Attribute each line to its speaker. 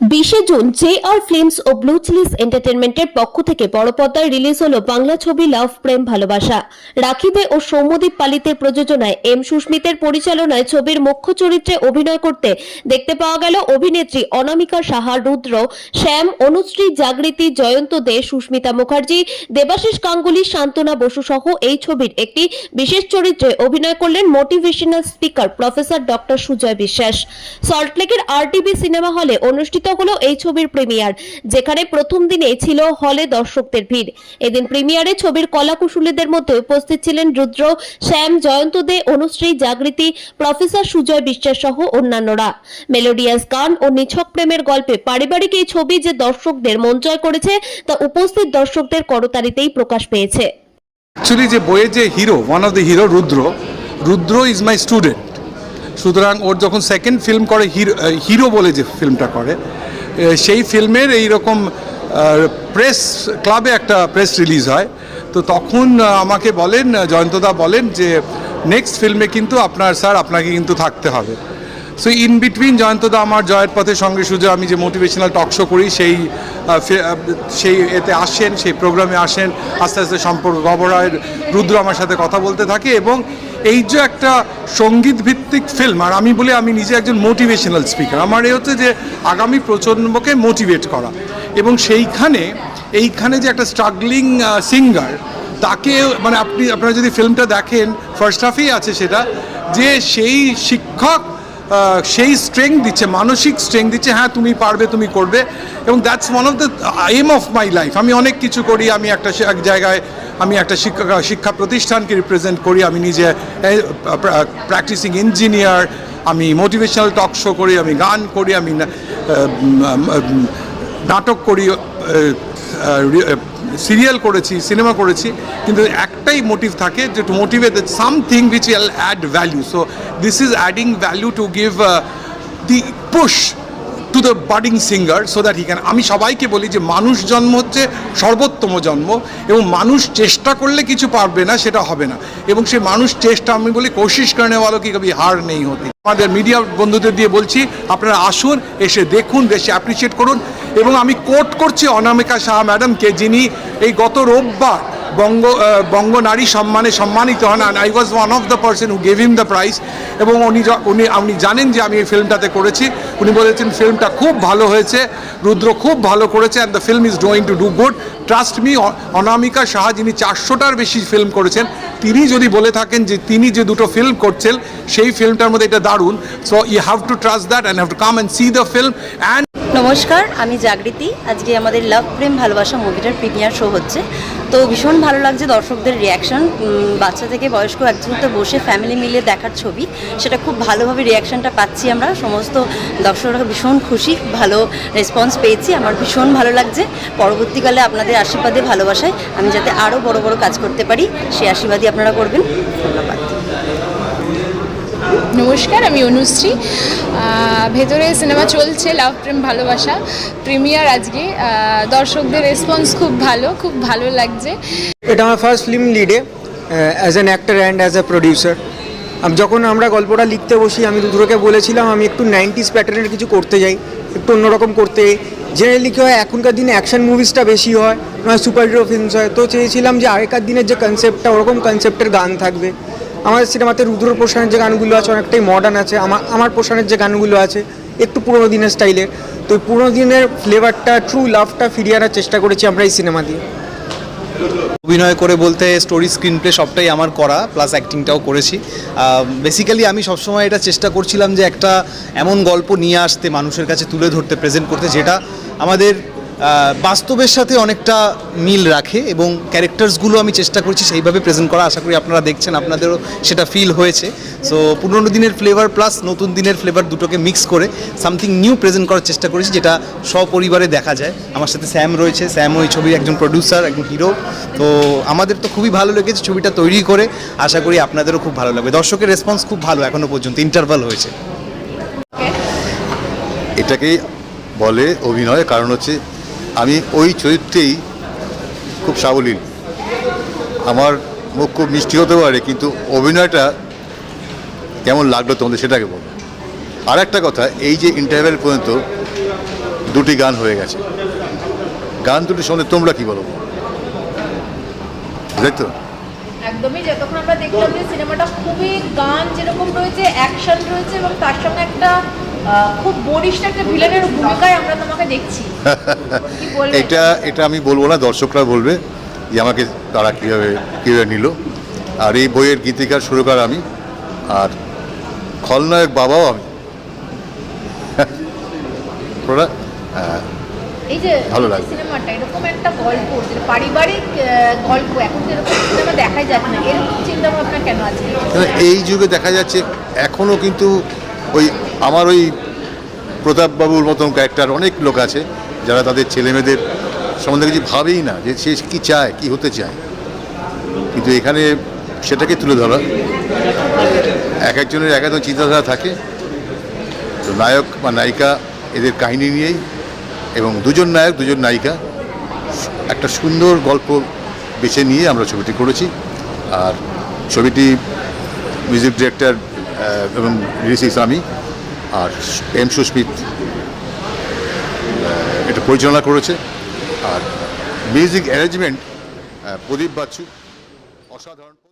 Speaker 1: বিশে June J R films ও blue chillies এন্টারটেনমেন্টের পক্ষ থেকে বড় পর্দায় রিলিজ হলো বাংলা ছবি লাভ প্রেম ভালোবাসা রাখিদে ও সৌম্যদীপ পালিতের প্রযোজনায় এম সুস্মিতের পরিচালনায় ছবির মুখ্য চরিত্রে অভিনয় করতে দেখতে পাওয়া গেল অভিনেত্রী অনামিকা সাহা, রুদ্র, শ্যাম, অনুশ্রী, জাগৃতি, জয়ন্ত দে, সুস্মিতা মুখার্জি, দেবাশিস গাঙ্গুলি শান্তনা বসু সহ এই ছবির একটি বিশেষ চরিত্রে অভিনয় করলেন motivational speaker professor doctor Sujoy Biswas. সল্টলেকের আরটিবি সিনেমা হলে অনুষ্ঠিত হলো এই ছবির প্রিমিয়ার, যেখানে প্রথম দিনেই ছিল হলে দর্শকদের ভিড়। এদিন প্রিমিয়ারে ছবির কলাকুশলীদের মধ্যে উপস্থিত ছিলেন রুদ্র, শ্যাম, জয়ন্ত দে, অনুশ্রী, জাগৃতি, প্রফেসর সুজয় বিশ্বাস সহ অন্যান্যরা। মেলোডিয়াস গান ও নিছক প্রেমের গল্পে পারিবারিক এই ছবি যে দর্শকদের মন জয় করেছে, তা উপস্থিত দর্শকদের করতারিতেই প্রকাশ পেয়েছে।
Speaker 2: অ্যাকচুয়ালি যে বইয়ের যে hero one of the hero Rudra Rudra is my student সুতরাং ওর যখন সেকেন্ড ফিল্ম করে হিরো বলে যে ফিল্মটা করে সেই ফিল্মের এইরকম প্রেস ক্লাবে একটা প্রেস রিলিজ হয়। তো তখন আমাকে বলেন জয়ন্তদা বলেন যে নেক্সট ফিল্মে কিন্তু আপনার স্যার আপনাকে কিন্তু থাকতে হবে। সো ইন বিটুইন জয়ন্তদা আমার জয়ের পথে সঙ্গে সুযোগ আমি যে মোটিভেশনাল টক শো করি, সেই সেই এতে আসেন, সেই প্রোগ্রামে আসেন, আস্তে আস্তে সম্পর্ক গবরায় রুদ্র আমার সাথে কথা বলতে থাকে এবং এই যে একটা সংগীত ভিত্তিক ফিল্ম আর আমি বলি, আমি নিজে একজন মোটিভেশনাল স্পিকার আমার এ হচ্ছে যে আগামী প্রজন্মকে মোটিভেট করা এবং সেইখানে, এইখানে যে একটা স্ট্রাগলিং সিঙ্গার তাকে মানে আপনি, আপনারা যদি ফিল্মটা দেখেন ফার্স্ট হাফেই আছে সেটা, যে সেই শিক্ষক সেই স্ট্রেংথ দিচ্ছে, মানসিক স্ট্রেংথ দিচ্ছে হ্যাঁ তুমি পারবে, তুমি করবে। এবং that's one of the aim of my life আমি অনেক কিছু করি, আমি একটা এক জায়গায় আমি একটা শিক্ষা শিক্ষা প্রতিষ্ঠানকে রিপ্রেজেন্ট করি, আমি নিজে প্র্যাকটিসিং ইঞ্জিনিয়ার আমি মোটিভেশনাল টক শো করি, আমি গান করি, আমি নাটক করি সিরিয়াল করেছি, সিনেমা করেছি, কিন্তু একটাই মোটিভ থাকে যে to motivate something which will add value so this is adding value to give the push to the budding singer so that he can আমি সবাইকে বলি যে মানুষ জন্ম হচ্ছে সর্বোত্তম জন্ম এবং মানুষ চেষ্টা করলে কিছু পারবে না, সেটা হবে না। এবং সে মানুষ চেষ্টা, আমি বলি কোশিশ করনে वालों কি কবি হার নেই হতে। আমাদের মিডিয়া বন্ধুদের দিয়ে বলছি, আপনারা আসুন, এসে দেখুন দেশে অ্যাপ্রিসিয়েট করুন। এবং আমি কোট করছি অনামিকা শাহ ম্যাডামকে, যিনি এই গত রোববার বঙ্গ বঙ্গ নারী সম্মানে সম্মানিত হন and I was one of the person who gave him the prize এবং উনি উনি, আপনি জানেন যে আমি এই ফিল্মটাতে করেছি। উনি বলেছেন, ফিল্মটা খুব ভালো হয়েছে, রুদ্র খুব ভালো করেছে and the film is doing to do good trust me Anamika Saha যিনি চারশোটার বেশি ফিল্ম করেছেন, তিনি যদি বলে থাকেন যে তিনি যে দুটো ফিল্ম করছেন, সেই ফিল্মটার মধ্যে এটা দারুণ। So you have to trust that and have to come and see the film and
Speaker 3: নমস্কার, আমি জাগৃতি। আজকে আমাদের লাভ প্রেম ভালোবাসা মুভিটার প্রিমিয়ার শো হচ্ছে। তো ভীষণ ভালো লাগছে দর্শকদের রিয়াকশন বাচ্চা থেকে বয়স্ক একসাথে বসে ফ্যামিলি মিলে দেখার ছবি। সেটা খুব ভালোভাবে রিয়াকশনটা পাচ্ছি আমরা। সমস্ত দর্শকরা ভীষণ খুশি, ভালো রেসপন্স পেয়েছি। আমার ভীষণ ভালো লাগছে। পরবর্তীকালে আপনাদের আশীর্বাদে, ভালোবাসায় আমি যাতে আরও বড় বড় কাজ করতে পারি সেই আশীর্বাদই আপনারা করবেন। ধন্যবাদ।
Speaker 4: নমস্কার, আমি অনুশ্রী। ভেতরে সিনেমা চলছে, লাভ, প্রেম, ভালোবাসা। প্রিমিয়ার আজকে। দর্শকদের রেসপন্স খুব ভালো খুব ভালো লাগছে।
Speaker 5: এটা আমার first film লিডে as an actor and as a producer যখন আমরা গল্পটা লিখতে বসি, আমি রুদ্রকে বলেছিলাম, আমি একটু নাইনটিস প্যাটার্নের কিছু করতে যাই, একটু অন্যরকম করতে জেনারেলি কী হয়, এখনকার দিনে অ্যাকশন মুভিসটা বেশি হয়, নয় সুপার হিরো ফিল্মস হয়। তো চেয়েছিলাম যে আগেকার দিনের যে কনসেপ্টটা ওরকম কনসেপ্টের গান থাকবে। আমাদের সিনেমাতে রুদ্র প্রসানের যে গানগুলো আছে অনেকটাই মডার্ন আছে। আমার আমার প্রসানের যে গানগুলো আছে, একটু পুরোনো দিনের স্টাইলের তো ওই পুরোনো দিনের ফ্লেভারটা ট্রু লাভটা ফিরিয়ে আনার চেষ্টা করেছি আমরা এই সিনেমা দিয়ে।
Speaker 6: অভিনয় করে বলতে স্টোরি স্ক্রিন প্লে সবটাই আমার করা প্লাস অ্যাক্টিংটাও করেছি। বেসিক্যালি আমি সবসময় এটা চেষ্টা করছিলাম যে একটা এমন গল্প নিয়ে আসতে, মানুষের কাছে তুলে ধরতে প্রেজেন্ট করতে, যেটা আমাদের বাস্তবের সাথে অনেকটা মিল রাখে এবং ক্যারেক্টার্সগুলো আমি চেষ্টা করছি সেইভাবে প্রেজেন্ট করা। আশা করি আপনারা দেখছেন, আপনাদেরও সেটা ফিল হয়েছে। সো পুরনো দিনের ফ্লেভার প্লাস নতুন দিনের ফ্লেভার দুটোকে মিক্স করে সামথিং নিউ প্রেজেন্ট করার চেষ্টা করেছি, যেটা সপরিবারে দেখা যায়। আমার সাথে স্যাম রয়েছে। স্যাম ওই ছবির একজন প্রডিউসার একজন হিরো তো, আমাদের তো খুবই ভালো লেগেছে ছবিটা তৈরি করে। আশা করি আপনাদেরও খুব ভালো লাগবে। দর্শকের রেসপন্স খুব ভালো এখনও পর্যন্ত ইন্টারভাল হয়েছে।
Speaker 7: এটাকেই বলে অভিনয়, কারণ হচ্ছে আমি ওই চরিত্রেই খুব সাবলীল। আমার মুখ খুব মিষ্টি হতে পারে, কিন্তু অভিনয়টা কেমন লাগল তোমাদের সেটাকে বলো। আর একটা কথা, এই যে ইন্টারভেল পর্যন্ত দুটি গান হয়ে গেছে, গান দুটি সম্বন্ধে তোমরা কি বলো? তো?
Speaker 8: একদমই, যতক্ষণ আমরা দেখলাম যে সিনেমাটা খুবই গান যেরকম রয়েছে অ্যাকশন রয়েছে এবং তার সঙ্গে একটা খুব বরিষ্ঠ একটা ভিলেনের ভূমিকায় আমরা তোমাকে দেখছি।
Speaker 7: এটা এটা আমি বলব না দর্শকরা বলবে যে আমাকে তারা কীভাবে কীভাবে নিল। আর এই বইয়ের গীতিকার সুরকার আমি আর খলনায়ক বাবাও আমি। ওরা হ্যাঁ,
Speaker 8: এই যে
Speaker 7: ভালো লাগে।
Speaker 8: সিনেমাটা এরকম একটা গল্প পারিবারিক গল্প এখন যেরকম সিনেমা দেখাই যাচ্ছে না এরকম চিন্তা ভাবনা কেন আছে?
Speaker 7: এই যুগে দেখা যাচ্ছে এখনও কিন্তু ওই আমার ওই প্রতাপবাবুর মতন ক্যারেক্টার অনেক লোক আছে, যারা তাদের ছেলেমেয়েদের সম্বন্ধে কিছু ভাবেই না যে সে কী চায়, কী হতে চায়। কিন্তু এখানে সেটাকে তুলে ধরা। এক একজনের এক একজন চিন্তাধারা থাকে। তো নায়ক বা নায়িকা এদের কাহিনী নিয়েই এবং দুজন নায়ক, দুজন নায়িকা একটা সুন্দর গল্প বেছে নিয়ে আমরা ছবিটি করেছি। আর ছবিটি মিউজিক ডিরেক্টর এবং লিরিক্স আমি। আর এম সুস্মিত এটা পরিচালনা করেছে। আর মিউজিক অ্যারেঞ্জমেন্ট প্রদীপ বাচ্চু অসাধারণ।